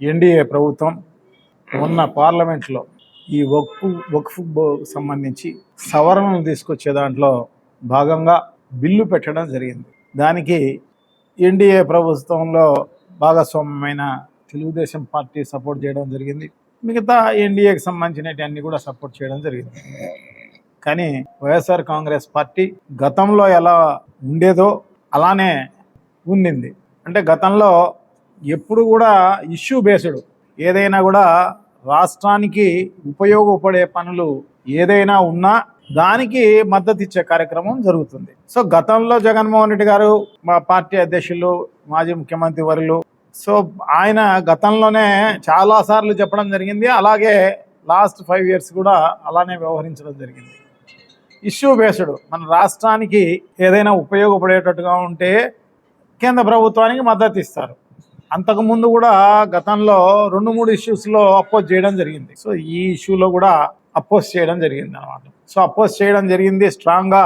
NDA ప్రభుత్వం ఉన్న పార్లమెంట్లో ఈ వక్ఫ్ వక్ఫ్ సంబంధించి సవరణలు తీసుకొచ్చే దాంట్లో భాగంగా బిల్లు పెట్టడం జరిగింది. దానికి ఎన్డీఏ ప్రభుత్వంలో భాగస్వామ్యమైన తెలుగుదేశం పార్టీ సపోర్ట్ చేయడం జరిగింది. మిగతా ఎన్డీఏకి సంబంధించినవి అన్ని కూడా సపోర్ట్ చేయడం జరిగింది. కానీ వైఎస్ఆర్ కాంగ్రెస్ పార్టీ గతంలో ఎలా ఉండేదో అలానే ఉండింది అంటే గతంలో ఎప్పుడు కూడా ఇష్యూ బేస్డ్. ఏదైనా కూడా రాష్ట్రానికి ఉపయోగపడే పనులు ఏదైనా ఉన్నా దానికి మద్దతు ఇచ్చే కార్యక్రమం జరుగుతుంది. సో గతంలో జగన్మోహన్ రెడ్డి గారు మా పార్టీ అధ్యక్షులు మాజీ ముఖ్యమంత్రి వర్యులు. సో ఆయన గతంలోనే చాలా సార్లు చెప్పడం జరిగింది. అలాగే లాస్ట్ ఫైవ్ ఇయర్స్ కూడా అలానే వ్యవహరించడం జరిగింది. Issue based. మన రాష్ట్రానికి ఏదైనా ఉపయోగపడేటట్టుగా ఉంటే కేంద్ర ప్రభుత్వానికి మద్దతు ఇస్తారు. అంతకుముందు కూడా గతంలో రెండు మూడు ఇష్యూస్లో అపోజ్ చేయడం జరిగింది. సో ఈ ఇష్యూలో కూడా అపోజ్ చేయడం జరిగింది అనమాట సో అపోజ్ చేయడం జరిగింది స్ట్రాంగ్గా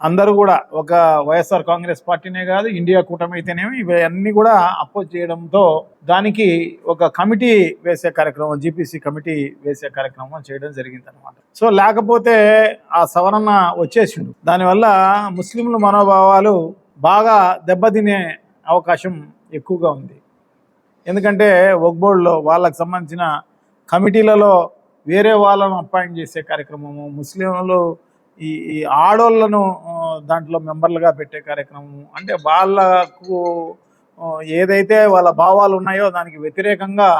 అందరూ కూడా ఒక వైఎస్ఆర్ కాంగ్రెస్ పార్టీనే కాదు ఇండియా కూటమి అయితేనేమి ఇవన్నీ కూడా అపోజ్ చేయడంతో దానికి ఒక కమిటీ వేసే కార్యక్రమం జీపీసీ కమిటీ వేసే కార్యక్రమం చేయడం జరిగింది అనమాట సో లేకపోతే ఆ సవరణ వచ్చేసిండు. దానివల్ల ముస్లింల మనోభావాలు బాగా దెబ్బతినే అవకాశం ఎక్కువగా ఉంది. ఎందుకంటే ఒగ్బోర్డ్లో వాళ్ళకు సంబంధించిన కమిటీలలో వేరే వాళ్ళను అపాయింట్ చేసే కార్యక్రమము ముస్లింలు ఈ ఈ ఆడోళ్ళను దాంట్లో మెంబర్లుగా పెట్టే కార్యక్రమం అంటే వాళ్ళకు ఏదైతే వాళ్ళ భావాలు ఉన్నాయో దానికి వ్యతిరేకంగా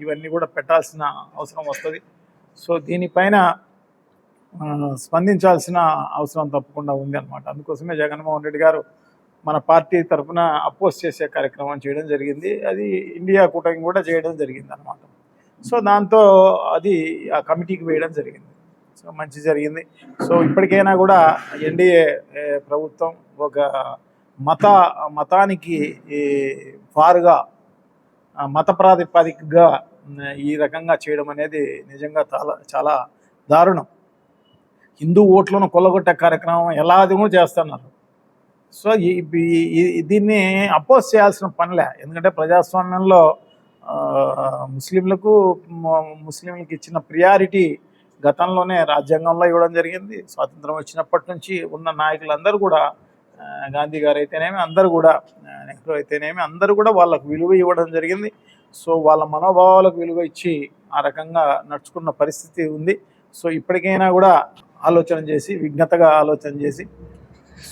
ఇవన్నీ కూడా పెట్టాల్సిన అవసరం వస్తుంది. సో దీనిపైన స్పందించాల్సిన అవసరం తప్పకుండా ఉంది అనమాట అందుకోసమే జగన్మోహన్ రెడ్డి గారు మన పార్టీ తరఫున అపోజ్ చేసే కార్యక్రమం చేయడం జరిగింది. అది ఇండియా కూటమి కూడా చేయడం జరిగింది అనమాట సో దాంతో అది ఆ కమిటీకి వేయడం జరిగింది. సో మంచి జరిగింది. సో ఇప్పటికైనా కూడా ఎన్డీఏ ప్రభుత్వం ఒక మత మతానికి ఈ, ఫారుగా మత ప్రాతిపదికగా ఈ రకంగా చేయడం అనేది నిజంగా చాలా చాలా దారుణం. హిందూ ఓట్లను కొల్లగొట్టే కార్యక్రమం ఎలాదిమో కూడా చేస్తున్నారు. సో ఈ దీన్ని అపోజ్ చేయాల్సిన పనిలే. ఎందుకంటే ప్రజాస్వామ్యంలో ముస్లింలకు ముస్లింలకు ఇచ్చిన ప్రియారిటీ గతంలోనే రాజ్యాంగంలో ఇవ్వడం జరిగింది. స్వాతంత్రం వచ్చినప్పటి నుంచి ఉన్న నాయకులందరూ కూడా గాంధీ గారు అయితేనేమి అందరూ కూడా నెహ్రూ అయితేనేమి అందరూ కూడా వాళ్ళకు విలువ ఇవ్వడం జరిగింది. సో వాళ్ళ మనోభావాలకు విలువ ఇచ్చి ఆ రకంగా నడుచుకున్న పరిస్థితి ఉంది. సో ఇప్పటికైనా కూడా ఆలోచన చేసి విజ్ఞతగా ఆలోచన చేసి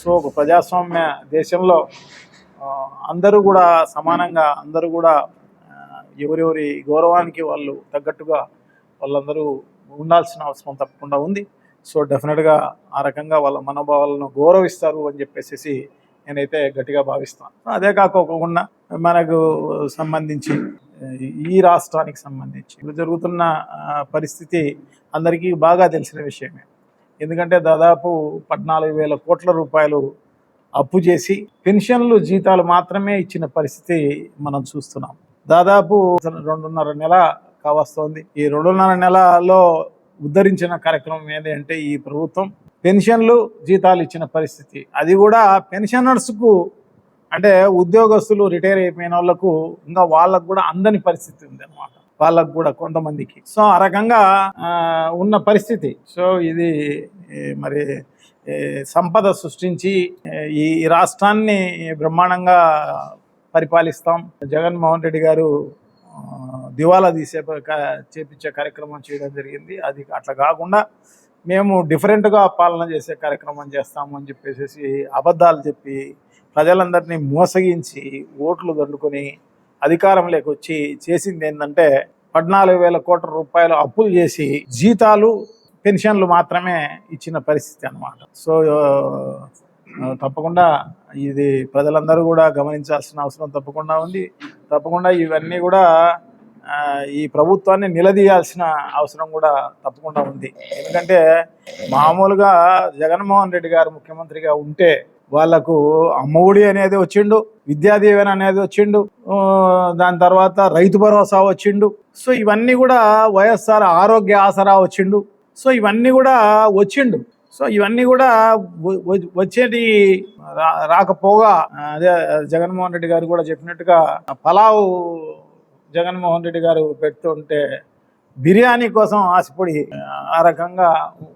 సో ఒక ప్రజాస్వామ్య దేశంలో అందరూ కూడా సమానంగా అందరూ కూడా ఎవరెవరి గౌరవానికి వాళ్ళు తగ్గట్టుగా వాళ్ళందరూ ఉండాల్సిన అవసరం తప్పకుండా ఉంది. సో డెఫినెట్గా ఆ రకంగా వాళ్ళ మనోభావాలను గౌరవిస్తారు అని చెప్పేసి నేనైతే గట్టిగా భావిస్తాను అదే కాకోకుండా మనకు సంబంధించి ఈ రాష్ట్రానికి సంబంధించి ఇప్పుడు జరుగుతున్న పరిస్థితి అందరికీ బాగా తెలిసిన విషయమే. ఎందుకంటే దాదాపు పద్నాలుగు వేల కోట్ల రూపాయలు అప్పు చేసి పెన్షన్లు జీతాలు మాత్రమే ఇచ్చిన పరిస్థితి మనం చూస్తున్నాం. దాదాపు రెండున్నర నెల కావస్తోంది. ఈ రెండున్నర నెలలో ఉద్ధరించిన కార్యక్రమం ఏంటి అంటే ఈ ప్రభుత్వం పెన్షన్లు జీతాలు ఇచ్చిన పరిస్థితి. అది కూడా పెన్షనర్స్కు అంటే ఉద్యోగస్తులు రిటైర్ అయిపోయిన వాళ్ళకు ఇంకా వాళ్ళకు కూడా అందని పరిస్థితి ఉంది అనమాట వాళ్ళకు కూడా కొంతమందికి. సో ఆ రకంగా ఉన్న పరిస్థితి. సో ఇది మరి సంపద సృష్టించి ఈ రాష్ట్రాన్ని బ్రహ్మాండంగా పరిపాలిస్తాం. జగన్మోహన్ రెడ్డి గారు దివాలా తీసే ప- చేపించే కార్యక్రమం చేయడం జరిగింది. అది అట్లా కాకుండా మేము డిఫరెంట్గా పాలన చేసే కార్యక్రమం చేస్తాము అని చెప్పేసి అబద్ధాలు చెప్పి ప్రజలందరినీ మోసగించి ఓట్లు దండుకొని అధికారంలోకి వచ్చి చేసింది ఏంటంటే పద్నాలుగు వేల కోట్ల రూపాయలు అప్పులు చేసి జీతాలు పెన్షన్లు మాత్రమే ఇచ్చిన పరిస్థితి అన్నమాట. సో తప్పకుండా ఇది ప్రజలందరూ కూడా గమనించాల్సిన అవసరం తప్పకుండా ఉంది. తప్పకుండా ఇవన్నీ కూడా ఈ ప్రభుత్వాన్ని నిలదీయాల్సిన అవసరం కూడా తప్పకుండా ఉంది. ఎందుకంటే మామూలుగా జగన్మోహన్ రెడ్డి గారు ముఖ్యమంత్రిగా ఉంటే వాళ్ళకు అమ్మఒడి అనేది వచ్చిండు విద్యా దీవెన అనేది వచ్చిండు దాని తర్వాత రైతు భరోసా వచ్చిండు. సో ఇవన్నీ కూడా వైఎస్ఆర్ ఆరోగ్య ఆసరా వచ్చిండు. సో ఇవన్నీ కూడా వచ్చిండు. సో ఇవన్నీ కూడా వ- వచ్చేటి రా- రాకపోగా అదే జగన్మోహన్ రెడ్డి గారు కూడా చెప్పినట్టుగా పలావ్ జగన్మోహన్ రెడ్డి గారు పెడుతుంటే బిర్యానీ కోసం ఆశపడి ఆ రకంగా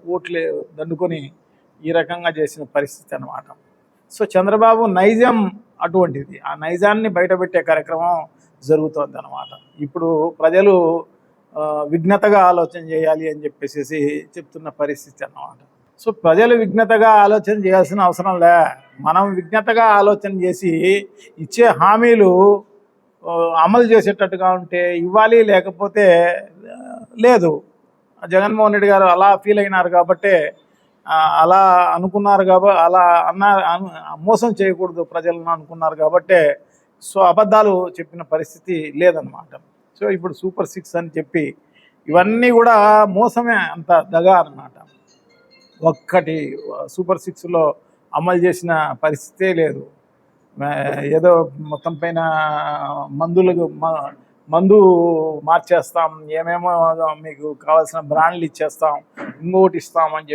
ఓట్లు దండుకొని ఈ రకంగా చేసిన పరిస్థితి అన్నమాట. సో చంద్రబాబు నైజం అటువంటిది. ఆ నైజాన్ని బయటపెట్టే కార్యక్రమం జరుగుతుంది అనమాట ఇప్పుడు ప్రజలు విఘ్నతగా ఆలోచన చేయాలి అని చెప్పేసి చెప్తున్న పరిస్థితి అన్నమాట. సో ప్రజలు విఘ్నతగా ఆలోచన చేయాల్సిన అవసరం లే. మనం విఘ్నతగా ఆలోచన చేసి ఇచ్చే హామీలు అమలు చేసేటట్టుగా ఉంటే ఇవ్వాలి లేకపోతే లేదు. జగన్మోహన్ రెడ్డి గారు అలా ఫీల్ అయినారు కాబట్టే అలా అనుకున్నారు కాబట్టి అలా అన్న మోసం చేయకూడదు ప్రజలను అనుకున్నారు కాబట్టే సో అబద్ధాలు చెప్పిన పరిస్థితి లేదనమాట సో ఇప్పుడు సూపర్ సిక్స్ అని చెప్పి ఇవన్నీ కూడా మోసమే అంత దగా అనమాట ఒక్కటి సూపర్ సిక్స్లో అమలు చేసిన పరిస్థితే లేదు. ఏదో మొత్తం పైన మందులు మందు మార్చేస్తాం ఏమేమో మీకు కావాల్సిన బ్రాండ్లు ఇచ్చేస్తాం ఇంకోటి ఇస్తాం అని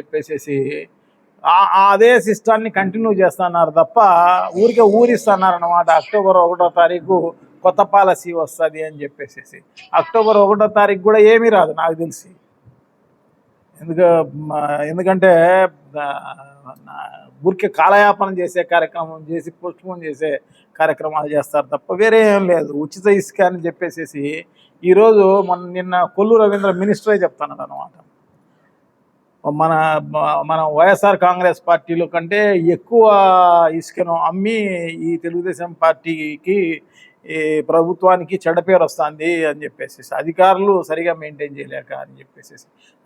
ఆ- అదే సిస్టాన్ని కంటిన్యూ చేస్తున్నారు తప్ప ఊరికే ఊరిస్తున్నారన్నమాట అక్టోబర్ ఒకటో తారీఖు కొత్త పాలసీ వస్తుంది అని చెప్పేసేసి. అక్టోబర్ ఒకటో తారీఖు కూడా ఏమీ రాదు నాకు తెలిసి. ఎందుకు ఎందుకంటే ఊరికే కాలయాపన చేసే కార్యక్రమం చేసి పోస్ట్పోన్ చేసే కార్యక్రమాలు చేస్తారు తప్ప వేరే ఏం లేదు. ఉచిత ఇసుక అని చెప్పేసి ఈరోజు మన నిన్న కొల్లు రవీంద్ర మినిస్టరే చెప్తున్నాడు అనమాట మన మన వైఎస్ఆర్ కాంగ్రెస్ పార్టీలో కంటే ఎక్కువ ఇసుకను అమ్మి ఈ తెలుగుదేశం పార్టీకి ఈ ప్రభుత్వానికి చెడ్డ పేరు వస్తుంది అని చెప్పేసి అధికారులు సరిగా మెయింటైన్ చేయలేక అని చెప్పేసి.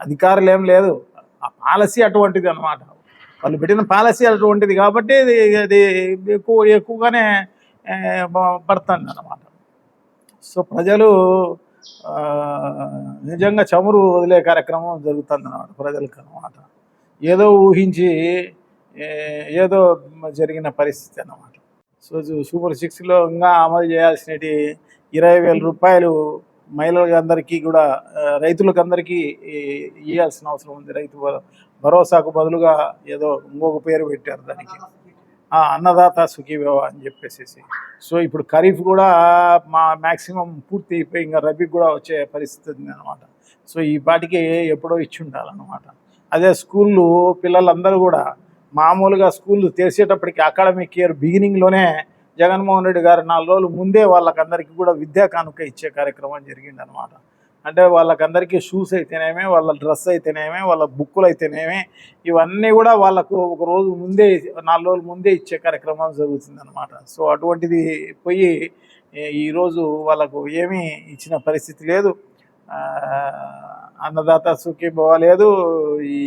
అధికారులు ఏం లేదు. ఆ పాలసీ అటువంటిది అనమాట వాళ్ళు పెట్టిన పాలసీ అటువంటిది కాబట్టి ఇది అది ఎక్కువ ఎక్కువగానే పడుతుంది అనమాట సో ప్రజలు నిజంగా చమురు వదిలే కార్యక్రమం జరుగుతుంది అన్నమాట ప్రజలకు అనమాట ఏదో ఊహించి ఏదో జరిగిన పరిస్థితి అన్నమాట. సో సూపర్ సిక్స్లో ఇంకా అమలు చేయాల్సినవి ఇరవై వేల రూపాయలు మహిళలందరికీ కూడా ఆ, రైతులకు అందరికీ ఇవ్వాల్సిన అవసరం ఉంది. రైతు భరోసాకు బదులుగా ఏదో ఇంకొక పేరు పెట్టారు దానికి. అన్నదాత సుఖీభవ అని చెప్పేసి సో ఇప్పుడు ఖరీఫ్ కూడా మా మ్యాక్సిమం పూర్తి అయిపోయి ఇంకా రబీ కూడా వచ్చే పరిస్థితి ఉంది అనమాట సో ఈ పాటికి ఎప్పుడో ఇచ్చి ఉండాలన్నమాట. అదే స్కూళ్ళు పిల్లలందరూ కూడా మామూలుగా స్కూళ్ళు తెరిచేటప్పటికి అకాడమిక్ ఇయర్ బిగినింగ్లోనే జగన్మోహన్ రెడ్డి గారు నాలుగు రోజులు ముందే వాళ్ళకందరికీ కూడా విద్యా కానుక ఇచ్చే కార్యక్రమం జరిగింది అనమాట అంటే వాళ్ళకందరికీ షూస్ అయితేనేమే వాళ్ళ డ్రెస్ అయితేనేమే వాళ్ళ బుక్కులు అయితేనేమే ఇవన్నీ కూడా వాళ్ళకు ఒక రోజు ముందే నాలుగు రోజుల ముందే ఇచ్చే కార్యక్రమం జరుగుతుంది అనమాట సో అటువంటిది పోయి ఈరోజు వాళ్ళకు ఏమీ ఇచ్చిన పరిస్థితి లేదు. అన్నదాత సుఖీభవ లేదు. ఈ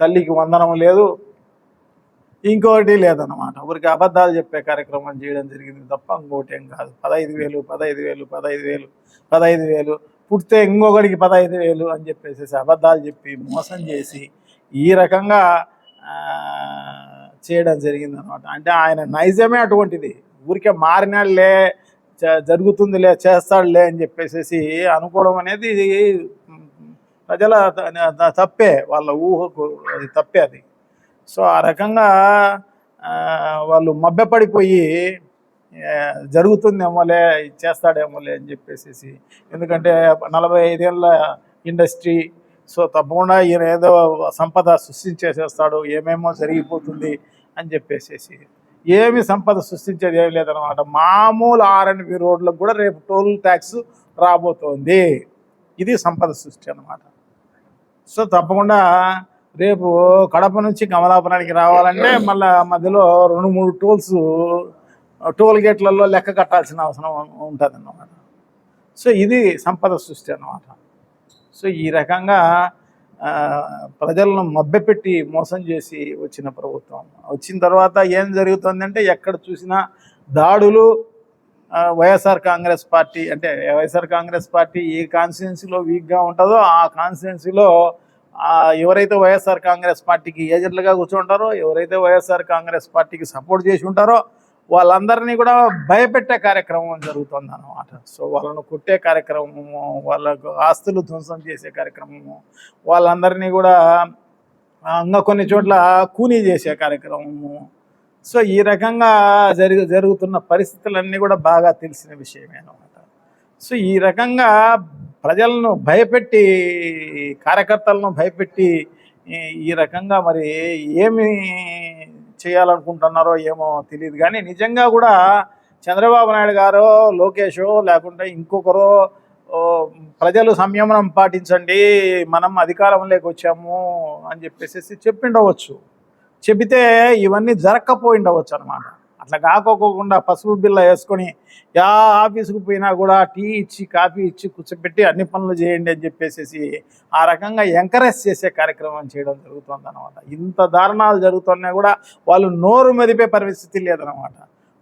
తల్లికి వందనం లేదు ఇంకోటి లేదన్నమాట. ఊరికి అబద్ధాలు చెప్పే కార్యక్రమం చేయడం జరిగింది తప్ప ఇంకోటి ఏం కాదు. పదహైదు వేలు పదహైదు వేలు పదహైదు వేలు పదహైదు వేలు పుడితే ఇంకొకడికి పదహైదు వేలు అని చెప్పేసి అబద్ధాలు చెప్పి మోసం చేసి ఈ రకంగా చేయడం జరిగింది అనమాట అంటే ఆయన నైజమే అటువంటిది. ఊరికే మారినాడులే జరుగుతుందిలే చేస్తాడులే అని చెప్పేసి అనుకోవడం అనేది ప్రజల తప్పే వాళ్ళ ఊహకు అది తప్పే అది. సో ఆ రకంగా వాళ్ళు మభ్యపడిపోయి జరుగుతుందేమోలే చేస్తాడేమోలే అని చెప్పేసి ఎందుకంటే నలభై ఐదేళ్ళ ఇండస్ట్రీ సో తప్పకుండా ఈయన ఏదో సంపద సృష్టించేసేస్తాడు ఏమేమో జరిగిపోతుంది అని చెప్పేసేసి ఏమి సంపద సృష్టించేది ఏమి లేదనమాట మామూలు ఆర్ఎండ్బి రోడ్లకు కూడా రేపు టోల్ ట్యాక్స్ రాబోతోంది. ఇది సంపద సృష్టి అన్నమాట. సో తప్పకుండా రేపు కడప నుంచి కమలాపురానికి రావాలంటే మళ్ళీ మధ్యలో రెండు మూడు టోల్స్ టోల్ గేట్లలో లెక్క కట్టాల్సిన అవసరం ఉంటుంది అన్నమాట సో ఇది సంపద సృష్టి అన్నమాట. సో ఈ రకంగా ప్రజలను మభ్యపెట్టి మోసం చేసి వచ్చిన ప్రభుత్వం. వచ్చిన తర్వాత ఏం జరుగుతుందంటే ఎక్కడ చూసినా దాడులు వైఎస్ఆర్ కాంగ్రెస్ పార్టీ అంటే వైఎస్ఆర్ కాంగ్రెస్ పార్టీ ఏ కాన్స్టిట్యున్సీలో వీక్గా ఉంటుందో ఆ కాన్స్టిట్యున్సీలో ఎవరైతే వైఎస్ఆర్ కాంగ్రెస్ పార్టీకి ఏజెంట్లుగా కూర్చుంటారో ఎవరైతే వైఎస్ఆర్ కాంగ్రెస్ పార్టీకి సపోర్ట్ చేసి ఉంటారో వాళ్ళందరినీ కూడా భయపెట్టే కార్యక్రమం జరుగుతుంది అన్నమాట. సో వాళ్ళను కొట్టే కార్యక్రమము వాళ్ళకు ఆస్తులు ధ్వంసం చేసే కార్యక్రమము వాళ్ళందరినీ కూడా ఇంకా కొన్ని చోట్ల కూనీ చేసే కార్యక్రమము సో ఈ రకంగా జరుగు జరుగుతున్న పరిస్థితులన్నీ కూడా బాగా తెలిసిన విషయమే అనమాట సో ఈ రకంగా ప్రజలను భయపెట్టి కార్యకర్తలను భయపెట్టి ఈ- రకంగా మరి ఏమి చేయాలనుకుంటున్నారో ఏమో తెలియదు కానీ నిజంగా కూడా చంద్రబాబు నాయుడు గారో లోకేషో లేకుంటే ఇంకొకరో ప్రజలు సంయమనం పాటించండి మనం అధికారంలోకి వచ్చాము అని చెప్పేసి చెప్పిండవచ్చు. చెబితే ఇవన్నీ జరగకపోయిండవచ్చు అనమాట అట్లా కాకోకుండా పసుపు బిల్ల వేసుకొని యా ఆఫీసుకు పోయినా కూడా టీ ఇచ్చి కాఫీ ఇచ్చి కూర్చోబెట్టి అన్ని పనులు చేయండి అని చెప్పేసి ఆ రకంగా ఎంకరేజ్ చేసే కార్యక్రమం చేయడం జరుగుతుంది అనమాట ఇంత దారుణాలు జరుగుతున్నా కూడా వాళ్ళు నోరు మెదిపే పరిస్థితి లేదనమాట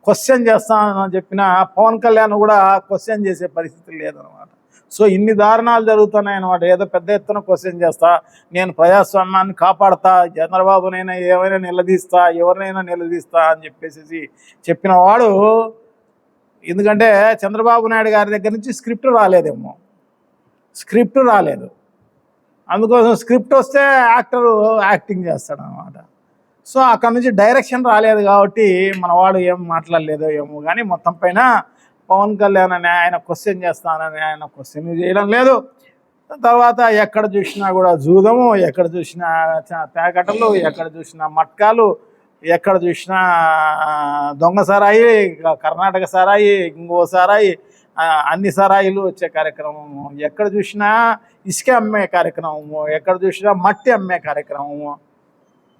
క్వశ్చన్ చేస్తానని చెప్పిన పవన్ కళ్యాణ్ కూడా క్వశ్చన్ చేసే పరిస్థితి లేదనమాట సో ఇన్ని దారుణాలు జరుగుతున్నాయి అనమాట ఏదో పెద్ద ఎత్తున క్వశ్చన్ చేస్తా నేను ప్రజాస్వామ్యాన్ని కాపాడతా చంద్రబాబునైనా ఏమైనా నిలదీస్తా ఎవరినైనా నిలదీస్తా అని చెప్పేసి చెప్పిన వాడు ఎందుకంటే చంద్రబాబు నాయుడు గారి దగ్గర నుంచి స్క్రిప్ట్ రాలేదేమో. స్క్రిప్ట్ రాలేదు. అందుకోసం స్క్రిప్ట్ వస్తే యాక్టరు యాక్టింగ్ చేస్తాడు అనమాట సో అక్కడ నుంచి డైరెక్షన్ రాలేదు కాబట్టి మన వాడు ఏం మాట్లాడలేదో ఏమో. కానీ మొత్తం పైన పవన్ కళ్యాణ్ అని ఆయన క్వశ్చన్ చేస్తానని ఆయన క్వశ్చన్ చేయడం లేదు. తర్వాత ఎక్కడ చూసినా కూడా జూదము ఎక్కడ చూసినా చ- తేకటలు ఎక్కడ చూసినా మట్కాలు ఎక్కడ చూసినా దొంగ సారాయి ఇక కర్ణాటక సారాయి ఇంకో సారాయి అన్ని సారాయిలు వచ్చే కార్యక్రమము. ఎక్కడ చూసినా ఇసుక అమ్మే కార్యక్రమము ఎక్కడ చూసినా మట్టి అమ్మే కార్యక్రమము.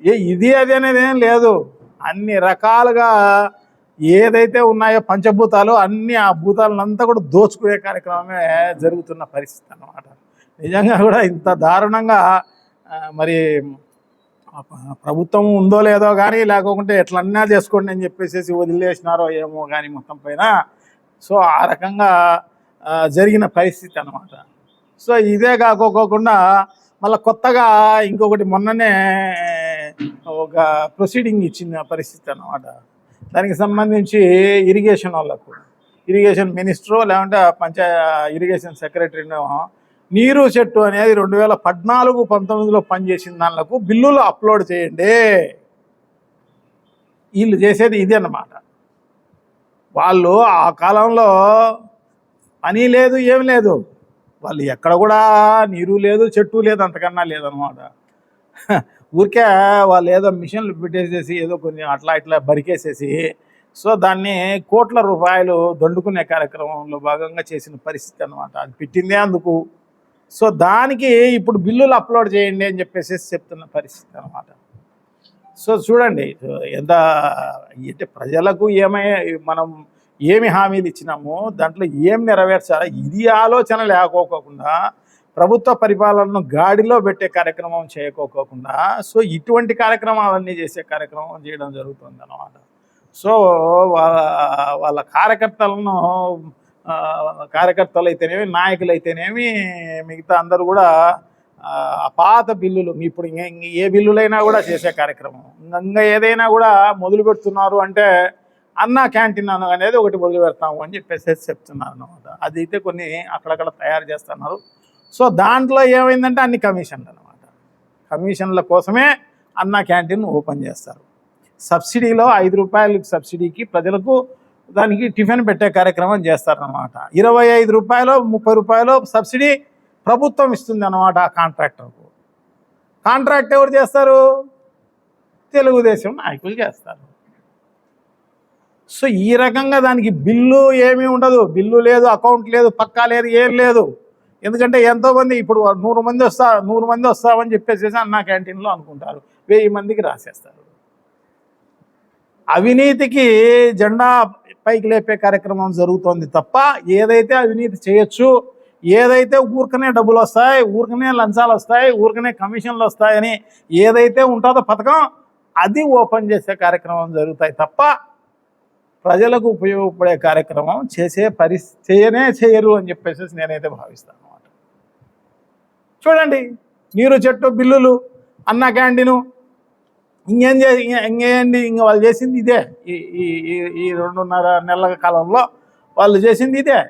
ఏ ఇది అది అనేది ఏం లేదు. అన్ని రకాలుగా ఏదైతే ఉన్నాయో పంచభూతాలు అన్ని ఆ భూతాలంతా కూడా దోచుకునే కార్యక్రమమే జరుగుతున్న పరిస్థితి అన్నమాట. నిజంగా కూడా ఇంత దారుణంగా మరి ప్రభుత్వం ఉందో లేదో కానీ లేకుంటే ఎట్లన్నా చేసుకోండి అని చెప్పేసి వదిలేసినారో ఏమో కానీ మొత్తం పైన. సో ఆ రకంగా జరిగిన పరిస్థితి అనమాట సో ఇదే కాకోకుండా మళ్ళీ కొత్తగా ఇంకొకటి మొన్ననే ఒక ప్రొసీడింగ్ ఇచ్చిన పరిస్థితి అనమాట దానికి సంబంధించి ఇరిగేషన్ వాళ్ళకు. ఇరిగేషన్ మినిస్టరు లేకుంటే పంచాయ ఇరిగేషన్ సెక్రటరీనో నీరు చెట్టు అనేది రెండు వేల పద్నాలుగు పంతొమ్మిదిలో పనిచేసిన దానిలకు బిల్లులు అప్లోడ్ చేయండి. వీళ్ళు చేసేది ఇది అన్నమాట. వాళ్ళు ఆ కాలంలో పని లేదు ఏం లేదు. వాళ్ళు ఎక్కడ కూడా నీరు లేదు చెట్టు లేదు అంతకన్నా లేదనమాట ఊరికే వాళ్ళు ఏదో మిషన్లు పెట్టేసేసి ఏదో కొన్ని అట్లా ఇట్లా బరికేసేసి సో దాన్ని కోట్ల రూపాయలు దండుకునే కార్యక్రమంలో భాగంగా చేసిన పరిస్థితి అనమాట అది పెట్టిందే అందుకు. సో దానికి ఇప్పుడు బిల్లులు అప్లోడ్ చేయండి అని చెప్పేసి చెప్తున్న పరిస్థితి అనమాట సో చూడండి ఎంత అంటే ప్రజలకు ఏమై మనం ఏమి హామీలు ఇచ్చినామో దాంట్లో ఏం నెరవేర్చాలో? ఇది ఆలోచన లేకోకుండా ప్రభుత్వ పరిపాలనను గాడిలో పెట్టే కార్యక్రమం చేయకోకుండా సో ఇటువంటి కార్యక్రమాలన్నీ చేసే కార్యక్రమం చేయడం జరుగుతుంది అన్నమాట సో వాళ్ళ వాళ్ళ కార్యకర్తలను కార్యకర్తలు అయితేనేమి నాయకులు అయితేనేమి మిగతా అందరూ కూడా పాత బిల్లులు ఇప్పుడు ఏ బిల్లులైనా కూడా చేసే కార్యక్రమం. ఇంకా- ఇంకా ఏదైనా కూడా మొదలు పెడుతున్నారు అంటే అన్న క్యాంటీన్ అన్న అనేది ఒకటి మొదలు పెడతాము అని చెప్పేసి చెప్తున్నారు అనమాట అది అయితే కొన్ని అక్కడక్కడ తయారు చేస్తున్నారు. సో దాంట్లో ఏమైందంటే అన్ని కమిషన్లు అనమాట కమిషన్ల కోసమే అన్న క్యాంటీన్ ఓపెన్ చేస్తారు. సబ్సిడీలో ఐదు రూపాయలు సబ్సిడీకి ప్రజలకు దానికి టిఫిన్ పెట్టే కార్యక్రమం చేస్తారనమాట ఇరవై ఐదు రూపాయలు ముప్పై రూపాయలు సబ్సిడీ ప్రభుత్వం ఇస్తుంది అనమాట ఆ కాంట్రాక్టర్కు. కాంట్రాక్ట్ ఎవరు చేస్తారు? తెలుగుదేశం నాయకులు చేస్తారు. సో ఈ రకంగా దానికి బిల్లు ఏమీ ఉండదు. బిల్లు లేదు అకౌంట్ లేదు పక్కా లేదు ఏం లేదు. ఎందుకంటే ఎంతోమంది ఇప్పుడు నూరు మంది వస్తా నూరు మంది వస్తామని చెప్పేసి అన్న క్యాంటీన్లో అనుకుంటారు. వెయ్యి మందికి రాసేస్తారు. అవినీతికి జెండా పైకి లేపే కార్యక్రమం జరుగుతోంది తప్ప ఏదైతే అవినీతి చేయొచ్చు ఏదైతే ఊరికనే డబ్బులు వస్తాయి ఊరికనే లంచాలు వస్తాయి ఊరికనే కమిషన్లు వస్తాయని ఏదైతే ఉంటుందో పథకం అది ఓపెన్ చేసే కార్యక్రమం జరుగుతాయి తప్ప ప్రజలకు ఉపయోగపడే కార్యక్రమం చేసే పరిస్థితి చేయనే చేయరు అని చెప్పేసి నేనైతే భావిస్తాను. చూడండి నీరు చెట్టు బిల్లులు అన్న క్యాంటీను. ఇంకేం చే ఇంక- ఇంకేంటి? ఇంక వాళ్ళు చేసింది ఇదే. ఈ ఈ ఈ- రెండున్నర నెలల కాలంలో వాళ్ళు చేసింది ఇదే.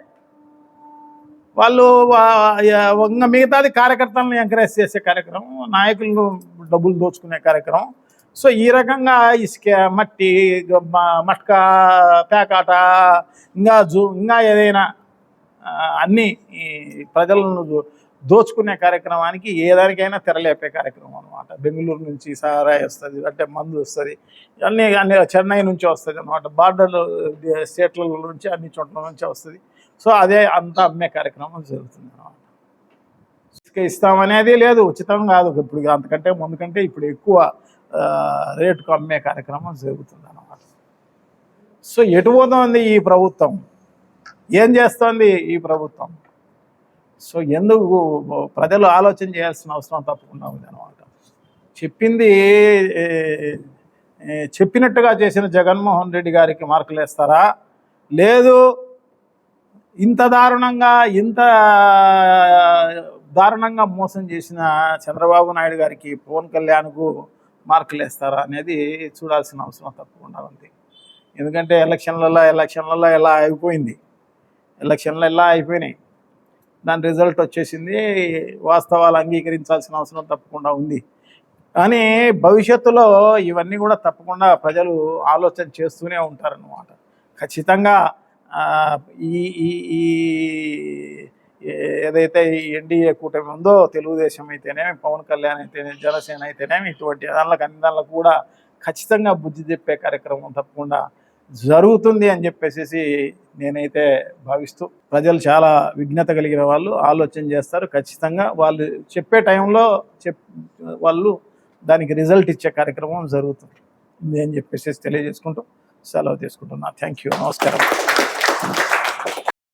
వాళ్ళు ఇంకా మిగతాది కార్యకర్తలను ఎంకరేజ్ చేసే కార్యక్రమం నాయకులను డబ్బులు దోచుకునే కార్యక్రమం. సో ఈ రకంగా ఇసుక మట్టి మట్కా పేకాట ఇంకా జూ ఇంకా ఏదైనా అన్నీ ఈ ప్రజలను దోచుకునే కార్యక్రమానికి ఏ దానికైనా తెరలేపే కార్యక్రమం అనమాట బెంగళూరు నుంచి సారాయి వస్తుంది అంటే మందు వస్తుంది అన్ని అన్ని చెన్నై నుంచి వస్తుంది అనమాట బార్డర్ స్టేట్ల నుంచి అన్ని చోట్ల నుంచి వస్తుంది. సో అదే అంతా అమ్మే కార్యక్రమం జరుగుతుంది అనమాట ఇసుక ఇస్తామనేది లేదు ఉచితం కాదు. ఇప్పుడు అంతకంటే ముందు కంటే ఇప్పుడు ఎక్కువ రేటుకు అమ్మే కార్యక్రమం జరుగుతుంది అనమాట సో ఎటు పోతుంది ఈ ప్రభుత్వం? ఏం చేస్తోంది ఈ ప్రభుత్వం? సో ఎందుకు ప్రజలు ఆలోచన చేయాల్సిన అవసరం తప్పకుండా ఉంది అనమాట చెప్పింది చెప్పినట్టుగా చేసిన జగన్మోహన్ రెడ్డి గారికి మార్కులు వేస్తారా? లేదు. ఇంత దారుణంగా ఇంత దారుణంగా మోసం చేసిన చంద్రబాబు నాయుడు గారికి పవన్ కళ్యాణ్కు మార్కులు వేస్తారా అనేది చూడాల్సిన అవసరం తప్పకుండా ఉంది. ఎందుకంటే ఎలక్షన్లలో ఎలక్షన్లలో ఎలా అయిపోయింది? ఎలక్షన్లు ఎలా అయిపోయినాయి? దాని రిజల్ట్ వచ్చేసింది. వాస్తవాలు అంగీకరించాల్సిన అవసరం తప్పకుండా ఉంది. కానీ భవిష్యత్తులో ఇవన్నీ కూడా తప్పకుండా ప్రజలు ఆలోచన చేస్తూనే ఉంటారన్నమాట. ఖచ్చితంగా ఈ ఈ ఈ ఏదైతే ఈ ఎన్డీఏ కూటమి ఉందో తెలుగుదేశం అయితేనేమి పవన్ కళ్యాణ్ అయితేనేమి జనసేన అయితేనేమి ఇటువంటి దానిలకు అన్ని దానిలకు కూడా ఖచ్చితంగా బుద్ధి చెప్పే కార్యక్రమం తప్పకుండా జరుగుతుంది అని చెప్పేసి నేనైతే భావిస్తూ ప్రజలు చాలా విఘ్నత కలిగిన వాళ్ళు ఆలోచన చేస్తారు. ఖచ్చితంగా వాళ్ళు చెప్పే టైంలో చెప్ వాళ్ళు దానికి రిజల్ట్ ఇచ్చే కార్యక్రమం జరుగుతుంది అని చెప్పేసి తెలియజేసుకుంటూ సెలవు తీసుకుంటున్నా. Thank you. నమస్కారం.